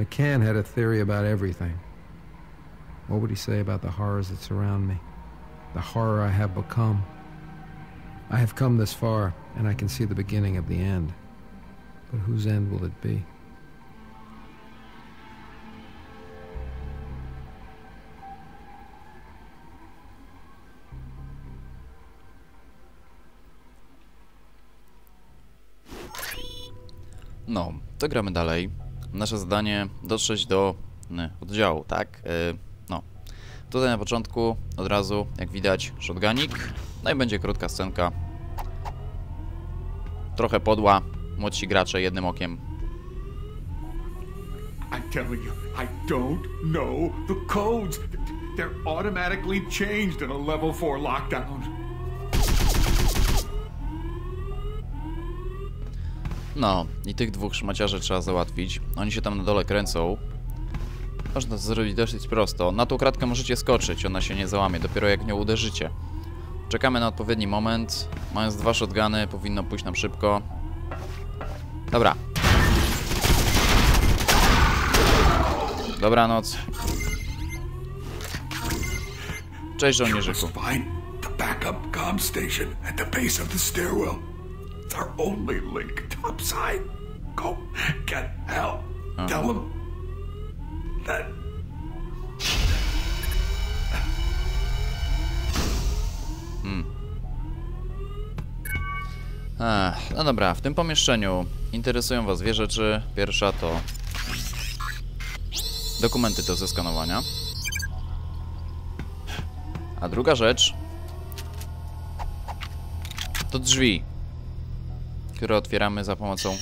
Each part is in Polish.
McCann had a theory about everything. What would he say about the horrors that surround me? The horror I have become? I have come this far, and I can see the beginning of the end. But whose end will it be? No, to gramy dalej. Nasze zadanie dotrzeć do y, oddziału, tak? Y, no. Tutaj na początku, od razu, jak widać, shotgunik. No i będzie krótka scenka. Trochę podła. Młodsi gracze jednym okiem. I'm telling you, I don't know the codes. They're automatically changed in a level 4 lockdown. No, i tych dwóch szmaciarzy trzeba załatwić. Oni się tam na dole kręcą. Można to zrobić dosyć prosto. Na tą kratkę możecie skoczyć, ona się nie załamie, dopiero jak nią uderzycie. Czekamy na odpowiedni moment. Mając dwa shotguny, powinno pójść nam szybko. Dobra. Dobranoc. Cześć żołnierzyku. Backup comm station at the base of the stairwell. Our only link topside. Go get help. Tell them that Ech, no dobra, w tym pomieszczeniu interesują Was dwie rzeczy. Pierwsza to dokumenty do zeskanowania. A druga rzecz to drzwi, które otwieramy za pomocą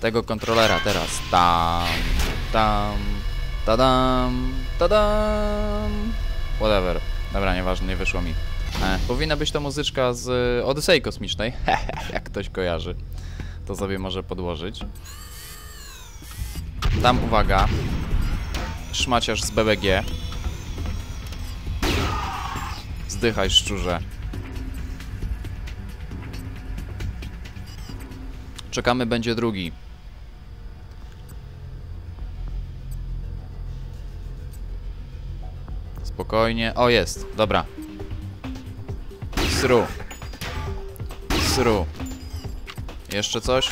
tego kontrolera teraz. Tam, tam, tadam, tadam. Whatever. Dobra, nieważne, nie wyszło mi. E, powinna być to muzyczka z y, Odysei Kosmicznej. Jak ktoś kojarzy, to sobie może podłożyć. Tam uwaga. Szmaciarz z BBG. Zdychaj, szczurze. Czekamy, będzie drugi. Spokojnie. O, jest. Dobra. Sru. Sru. Jeszcze coś?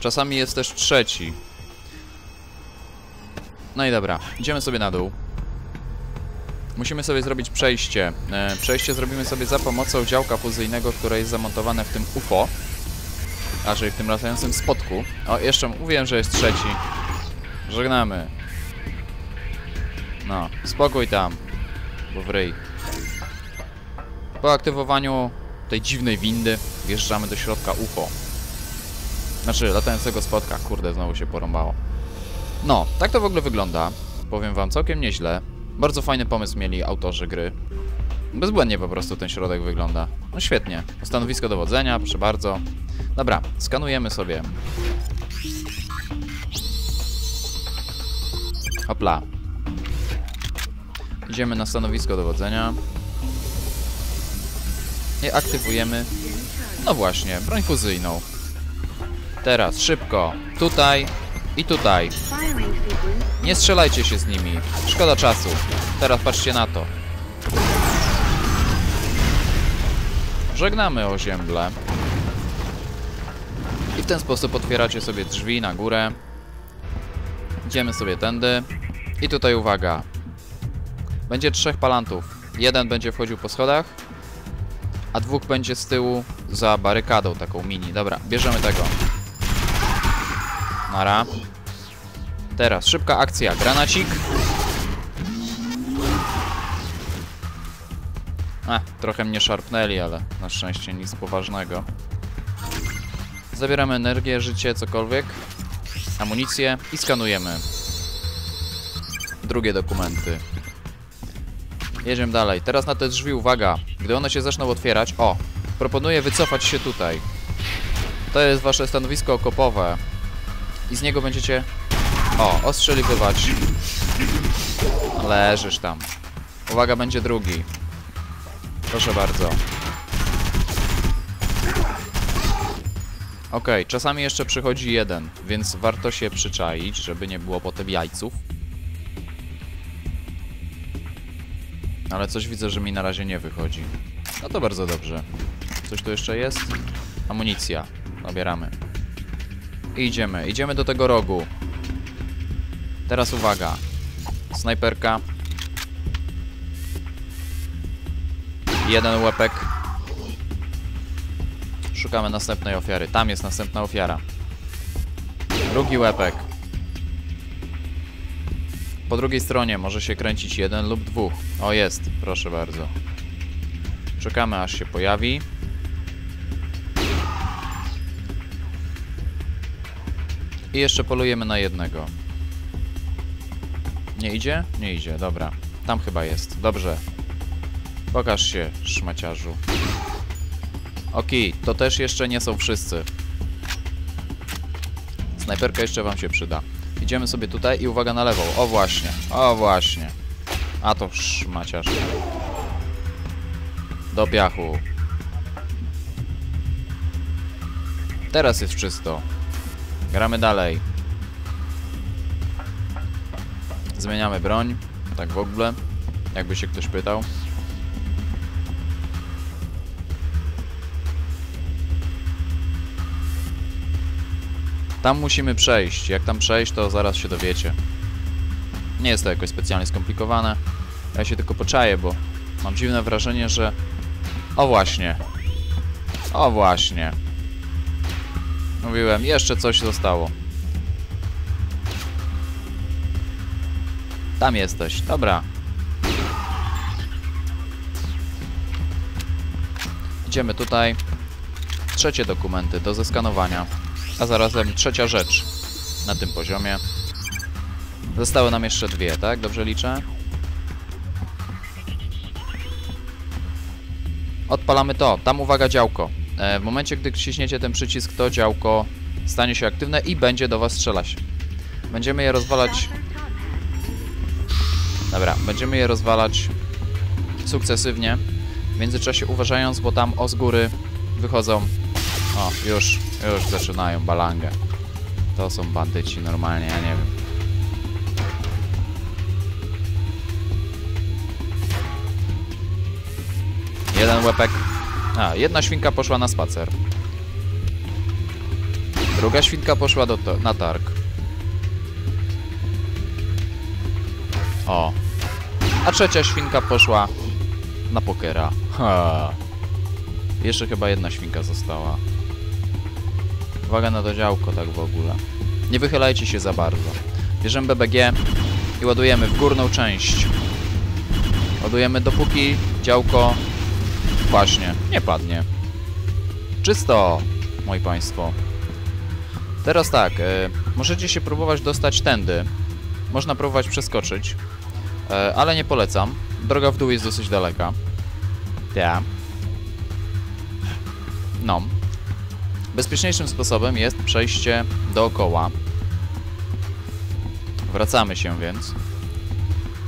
Czasami jest też trzeci. No i dobra, idziemy sobie na dół. Musimy sobie zrobić przejście. E, przejście zrobimy sobie za pomocą działka fuzyjnego, które jest zamontowane w tym UFO. A, w tym latającym spotku. O, jeszcze mówiłem, że jest trzeci. Żegnamy. No, spokój tam. Bo w. Po aktywowaniu tej dziwnej windy wjeżdżamy do środka UFO. Znaczy, latającego spotka. Kurde, znowu się porąbało. No, tak to w ogóle wygląda. Powiem wam, całkiem nieźle. Bardzo fajny pomysł mieli autorzy gry. Bezbłędnie po prostu ten środek wygląda. No świetnie. Stanowisko dowodzenia, proszę bardzo. Dobra, skanujemy sobie. Hopla. Idziemy na stanowisko dowodzenia. I aktywujemy... No właśnie, broń fuzyjną. Teraz, szybko. Tutaj i tutaj. Nie strzelajcie się z nimi. Szkoda czasu. Teraz patrzcie na to. Żegnamy ozięble. I w ten sposób otwieracie sobie drzwi na górę. Idziemy sobie tędy. I tutaj uwaga. Będzie trzech palantów. Jeden będzie wchodził po schodach, a dwóch będzie z tyłu za barykadą taką mini. Dobra, bierzemy tego. Nara. Teraz szybka akcja. Granacik. A, trochę mnie szarpnęli, ale na szczęście nic poważnego. Zabieramy energię, życie, cokolwiek. Amunicję i skanujemy. Drugie dokumenty. Jedziemy dalej. Teraz na te drzwi uwaga. Gdy one się zaczną otwierać... O! Proponuję wycofać się tutaj. To jest wasze stanowisko okopowe. I z niego będziecie... O, ostrzeliwywać. Leżysz tam. Uwaga, będzie drugi. Proszę bardzo. Okej, czasami jeszcze przychodzi jeden, więc warto się przyczaić, żeby nie było potem jajców. Ale coś widzę, że mi na razie nie wychodzi. No to bardzo dobrze. Coś tu jeszcze jest? Amunicja. Zabieramy. I idziemy. Idziemy do tego rogu. Teraz uwaga. Snajperka. Jeden łepek. Szukamy następnej ofiary. Tam jest następna ofiara. Drugi łepek. Po drugiej stronie może się kręcić jeden lub dwóch. O, jest. Proszę bardzo. Czekamy aż się pojawi. I jeszcze polujemy na jednego. Nie idzie? Nie idzie, dobra. Tam chyba jest. Dobrze. Pokaż się, szmaciarzu. Okej, to też jeszcze nie są wszyscy. Snajperka jeszcze wam się przyda. Idziemy sobie tutaj i uwaga na lewą. O właśnie, o właśnie. A to szmaciarz. Do piachu. Teraz jest czysto. Gramy dalej. Zmieniamy broń. Tak w ogóle. Jakby się ktoś pytał. Tam musimy przejść. Jak tam przejść, to zaraz się dowiecie. Nie jest to jakoś specjalnie skomplikowane. Ja się tylko poczaję, bo mam dziwne wrażenie, że... O właśnie. O właśnie. Mówiłem, jeszcze coś zostało. Tam jesteś, dobra. Idziemy tutaj. Trzecie dokumenty do zeskanowania. A zarazem trzecia rzecz na tym poziomie. Zostały nam jeszcze dwie, tak? Dobrze liczę? Odpalamy to. Tam uwaga działko. E, w momencie, gdy wciśniecie ten przycisk, to działko stanie się aktywne i będzie do was strzelać. Będziemy je rozwalać... Dobra, będziemy je rozwalać sukcesywnie. W międzyczasie uważając, bo tam o z góry wychodzą... O, już, już zaczynają balangę. To są bandyci normalnie, ja nie wiem. Jeden łepek. A, jedna świnka poszła na spacer. Druga świnka poszła do na targ. O. A trzecia świnka poszła na pokera. Ha. Jeszcze chyba jedna świnka została. Uwaga na to działko tak w ogóle. Nie wychylajcie się za bardzo. Bierzemy BBG i ładujemy w górną część. Ładujemy dopóki działko właśnie nie padnie. Czysto, moi państwo. Teraz tak, e, możecie się próbować dostać tędy. Można próbować przeskoczyć, ale nie polecam. Droga w dół jest dosyć daleka. Ja. No. Bezpieczniejszym sposobem jest przejście dookoła. Wracamy się więc.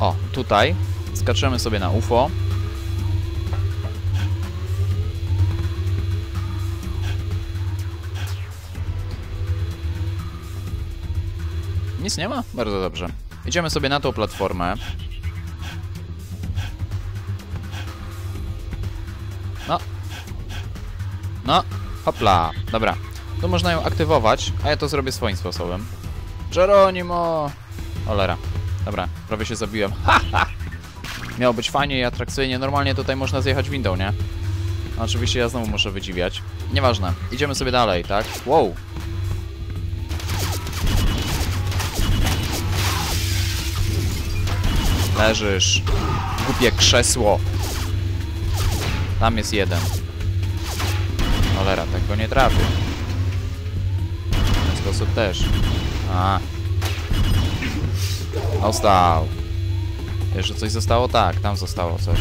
O, tutaj skaczemy sobie na UFO. Nic nie ma? Bardzo dobrze. Idziemy sobie na tą platformę. No. Hopla. Dobra. Tu można ją aktywować, a ja to zrobię swoim sposobem. Geronimo! Olera. Dobra, prawie się zabiłem. Ha, ha! Miało być fajnie i atrakcyjnie. Normalnie tutaj można zjechać windą, nie? Oczywiście ja znowu muszę wydziwiać. Nieważne. Idziemy sobie dalej, tak? Wow! Leżysz. Głupie krzesło. Tam jest jeden. Cholera, tak go nie trafię. W ten sposób też. A. Ostał. Jeszcze coś zostało? Tak, tam zostało coś.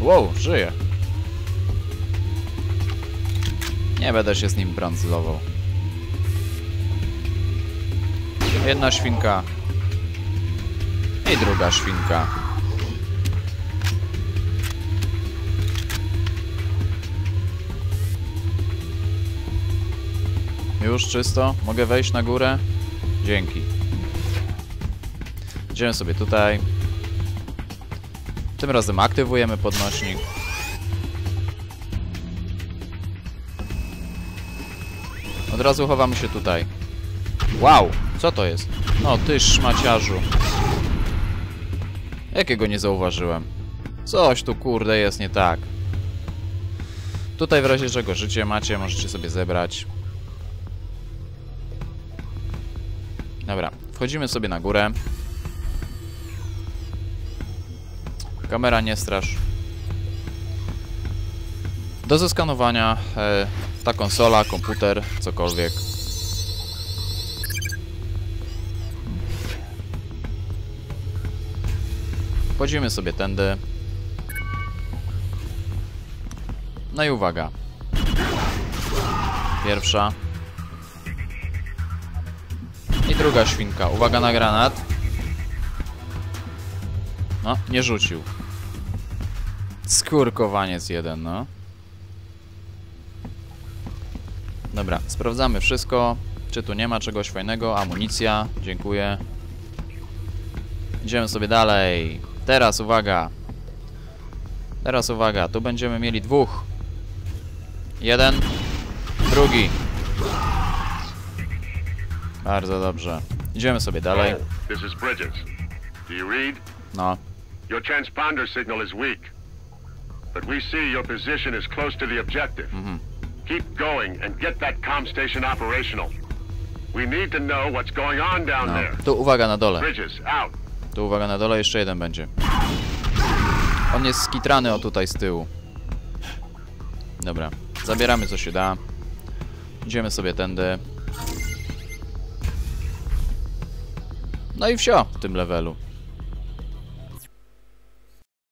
Wow, żyje. Nie będę się z nim brandzlował. Jedna świnka. I druga świnka. Już czysto? Mogę wejść na górę? Dzięki. Idziemy sobie tutaj. Tym razem aktywujemy podnośnik. Od razu chowamy się tutaj. Wow, co to jest? No, ty szmaciarzu. Jakiego nie zauważyłem? Coś tu kurde jest nie tak. Tutaj w razie czego życie macie, możecie sobie zebrać. Dobra, wchodzimy sobie na górę. Kamera nie strasz. Do zeskanowania e, ta konsola, komputer, cokolwiek. Wchodzimy sobie tędy. No i uwaga. Pierwsza. Druga świnka. Uwaga na granat. No, nie rzucił. Skurkowaniec jeden, no. Dobra, sprawdzamy wszystko. Czy tu nie ma czegoś fajnego? Amunicja, dziękuję. Idziemy sobie dalej. Teraz uwaga. Teraz uwaga, tu będziemy mieli dwóch. Jeden, drugi. Bardzo dobrze. Idziemy sobie dalej. This is Bridges. Do you read? No, Your transponder signal is weak. But we see your position is close to the objective. Keep going and get that station operational. We need to know what's going on down no. there. Tu uwaga na dole. Bridges, out. Tu uwaga na dole, jeszcze jeden będzie. On jest skitrany o tutaj z tyłu. Dobra, zabieramy co się da. Idziemy sobie tędy. No i wsio w tym levelu.